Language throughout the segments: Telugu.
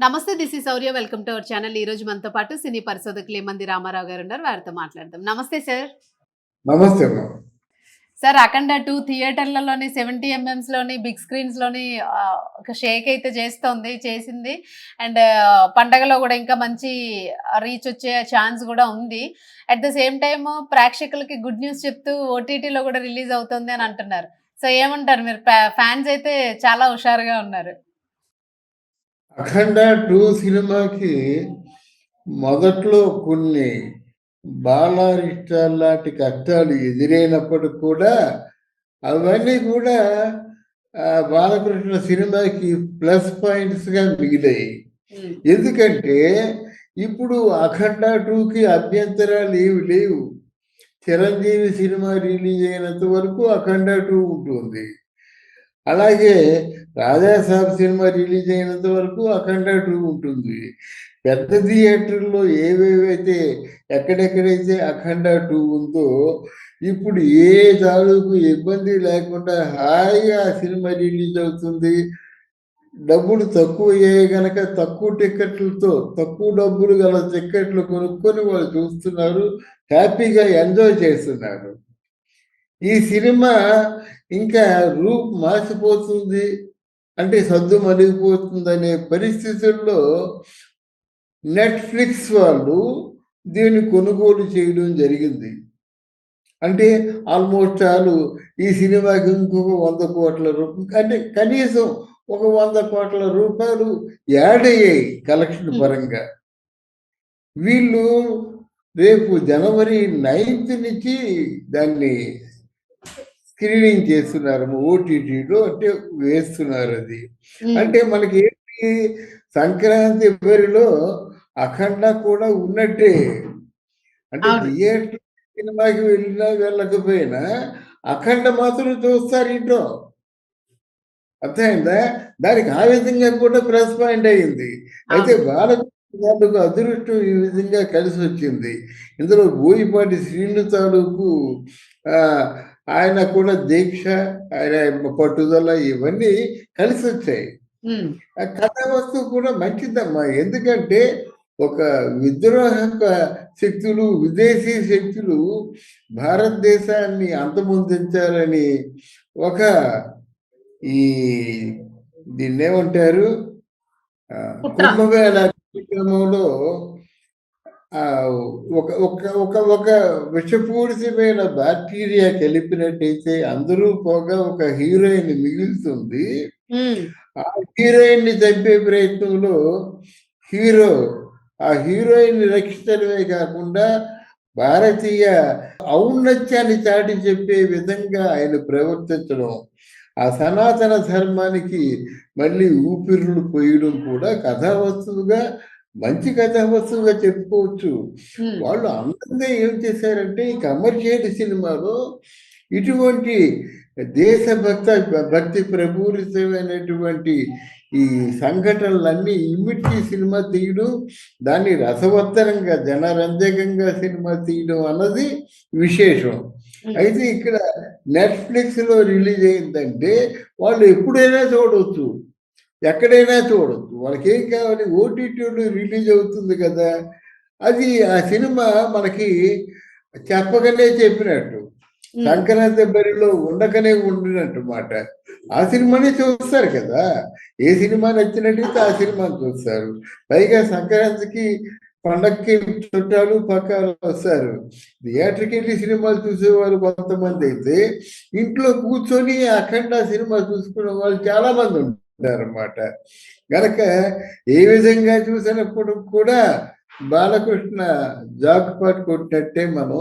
నమస్తే this is Sourya welcome to our channel. ఈ రోజు మనతో పాటు సినీ పరిశోధకులు ఏమంది రామారావు గారు ఉన్నారు. వారితో మాట్లాడదాం. నమస్తే సార్. నమస్తే సార్ అఖండ టూ థియేటర్లలోని సెవెంటీ ఎంఎంస్లోని బిగ్ స్క్రీన్స్లోని ఆ, ఒక షేక్ అయితే చేస్తోంది చేసింది. అండ్ పండగలో కూడా ఇంకా మంచి రీచ్ వచ్చే ఛాన్స్ కూడా ఉంది. అట్ ద సేమ్ టైమ్ ప్రేక్షకులకి గుడ్ న్యూస్ చెప్తూ ఓటీటీలో కూడా రిలీజ్ అవుతుంది అని అంటున్నారు. సో ఏమంటారు మీరు? ఫ్యాన్స్ అయితే చాలా హుషారుగా ఉన్నారు. అఖండ టూ సినిమాకి మొదట్లో కొన్ని బాలారిష్టాల లాంటి కష్టాలు ఎదురైనప్పటికి కూడా అవన్నీ కూడా బాలకృష్ణ సినిమాకి ప్లస్ పాయింట్స్గా మిగిలాయి. ఎందుకంటే ఇప్పుడు అఖండ టూకి అభ్యంతరాలు ఏవి లేవు. చిరంజీవి సినిమా రిలీజ్ అయినంత వరకు అఖండ టూ ఉంటుంది. అలాగే రాజాసాబ్ సినిమా రిలీజ్ అయినంత వరకు అఖండ టూ ఉంటుంది. పెద్ద థియేటర్లో ఏవేవైతే ఎక్కడెక్కడైతే అఖండ టూ ఉందో ఇప్పుడు ఏ తాలూకు ఇబ్బంది లేకుండా హాయిగా ఆ సినిమా రిలీజ్ అవుతుంది. డబ్బులు తక్కువ అయ్యాయి కనుక తక్కువ టిక్కెట్లతో తక్కువ డబ్బులు గల టిక్కెట్లు కొనుక్కొని వాళ్ళు చూస్తున్నారు హ్యాపీగా ఎంజాయ్ చేస్తున్నారు. ఈ సినిమా ఇంకా రూప్ మాసిపోతుంది అంటే సద్దు మరిగిపోతుంది అనే పరిస్థితుల్లో నెట్ఫ్లిక్స్ వాళ్ళు దీన్ని కొనుగోలు చేయడం జరిగింది. అంటే ఆల్మోస్ట్ చాలు ఈ సినిమాకి ఇంకొక వంద కోట్ల రూపాయలు అంటే కనీసం ఒక వంద కోట్ల రూపాయలు యాడ్ అయ్యాయి కలెక్షన్ పరంగా. వీళ్ళు రేపు జనవరి నైన్త్ నుంచి దాన్ని స్క్రీనింగ్ చేస్తున్నారు ఓటీటీలో అంటే వేస్తున్నారు అది. అంటే మనకి ఏంటి సంక్రాంతి బరిలో అఖండ కూడా ఉన్నట్టే. అంటే. థియేటర్ సినిమాకి వెళ్ళినా వెళ్ళకపోయినా అఖండ మాత్రం చూస్తారు ఇంట్లో. అర్థమైందా? దానికి ఆ విధంగా కూడా ప్లస్ పాయింట్ అయింది. అయితే గారికి అదృష్టం ఈ విధంగా కలిసి వచ్చింది. ఇందులో బోయిపాటి శ్రీను తాలూకు ఆ, ఆయన కూడా దీక్ష ఆయన పట్టుదల ఇవన్నీ కలిసి వచ్చాయి కథా వస్తువు కూడా మంచిదమ్మా. ఎందుకంటే ఒక విద్రోహక శక్తులు విదేశీ శక్తులు భారతదేశాన్ని అంతమొందించాలని ఒక ఈ దీన్ని ఏమంటారు ఆ, కుట్ర. కుంభమేళ కార్యక్రమంలో ఒక ఒక ఒక ఒక విషపూరితమైన బ్యాక్టీరియా కలిపినట్టయితే అందరూ పోగా ఒక హీరోయిన్ మిగులుతుంది. ఆ హీరోయిన్ని చంపే ప్రయత్నంలో హీరో ఆ హీరోయిన్ రక్షించడమే కాకుండా భారతీయ ఔన్నత్యాన్ని చాటి చెప్పే విధంగా ఆయన ప్రవర్తించడం ఆ సనాతన ధర్మానికి మళ్ళీ ఊపిరులు పోయడం కూడా కథా వస్తువుగా మంచి కథా వస్తువుగా చెప్పుకోవచ్చు. వాళ్ళు అందంగా ఏం చేశారంటే ఈ కమర్షియల్ సినిమాలో ఇటువంటి దేశభక్త భక్తి ప్రపూరితమైనటువంటి ఈ సంఘటనలన్నీ ఇమిడ్చి సినిమా తీయడం దాన్ని రసవత్తరంగా జనరంజకంగా సినిమా తీయడం అన్నది విశేషం. అయితే ఇక్కడ నెట్ఫ్లిక్స్లో రిలీజ్ అయిందంటే వాళ్ళు ఎప్పుడైనా చూడవచ్చు ఎక్కడైనా చూడవచ్చు వాళ్ళకి ఏం కావాలి ఓటీటీలో రిలీజ్ అవుతుంది కదా. అది ఆ సినిమా మనకి చెప్పకనే చెప్పినట్టు. సంక్రాంతి బరిలో ఉండకనే ఉండినట్టు మాట. ఆ సినిమానే చూస్తారు కదా. ఏ సినిమా నచ్చినట్టయితే ఆ సినిమాని చూస్తారు. పైగా సంక్రాంతికి పండక్కి చుట్టాలు పక్కాలు వస్తారు. థియేటర్కి వెళ్ళి సినిమాలు చూసేవారు కొంతమంది అయితే ఇంట్లో కూర్చొని అఖండ సినిమా చూసుకునే వాళ్ళు చాలా మంది ఉంటారన్నమాట గనక ఏ విధంగా చూసినప్పుడు కూడా బాలకృష్ణ జాక్పాట్ కొట్టినట్టే మనం.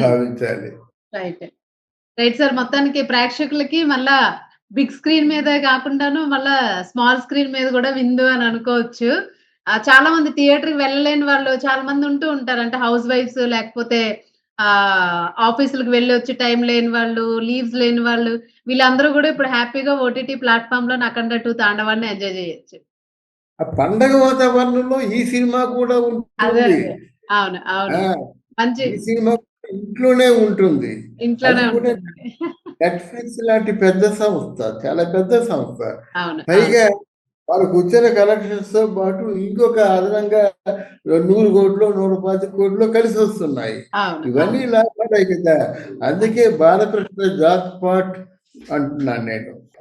భావించాలి. రైట్. సార్ మొత్తానికి ప్రేక్షకులకి మళ్ళా బిగ్ స్క్రీన్ మీద కాకుండాను మళ్ళా స్మాల్ స్క్రీన్ మీద కూడా విందు అని అనుకోవచ్చు. చాలా మంది థియేటర్కి వెళ్ళలేని వాళ్ళు చాలా మంది ఉంటూ ఉంటారు. అంటే హౌస్ వైఫ్స్ లేకపోతే ఆ ఆఫీసులకు వెళ్ళి వచ్చి టైం లేని వాళ్ళు లీవ్స్ లేని వాళ్ళు వీళ్ళందరూ కూడా ఇప్పుడు హ్యాపీగా ఓటీటీ ప్లాట్ఫామ్లో నకండ టూ తాండవాన్ని ఎంజాయ్ చేయొచ్చు. పండగ వాతావరణంలో ఈ సినిమా కూడా ఉంటుంది. అవును అవును. మంచి సినిమా ఇంట్లోనే ఉంటుంది. ఇంట్లోనే నెట్ఫ్లిక్స్ లాంటి పెద్ద సంస్థ చాలా పెద్ద సంస్థ. పైగా వాళ్ళకు వచ్చిన కలెక్షన్స్తో పాటు ఇంకొక అదనంగా నూరు కోట్లు నూట పాతి కోట్లు కలిసి వస్తున్నాయి. ఇవన్నీ లాభాలే కదా. అందుకే బాలకృష్ణ జాత్ పాట్ Ah, and none.